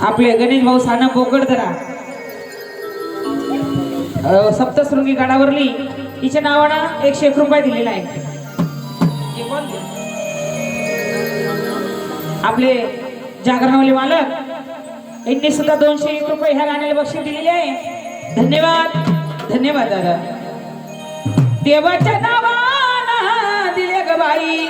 आपले गणेश भाऊ साना पोकड धरा सप्तशृंगी गडावरली. हिच्या नावानं एकशे एक रुपये दिलेला आहे. आपले जागरणावले मालक यांनी सुद्धा दोनशे एक रुपये ह्या गाण्याला बक्षीस दिलेले आहे. धन्यवाद. धन्यवाद दादा. देवाच्या नावानं दिले ग बाई.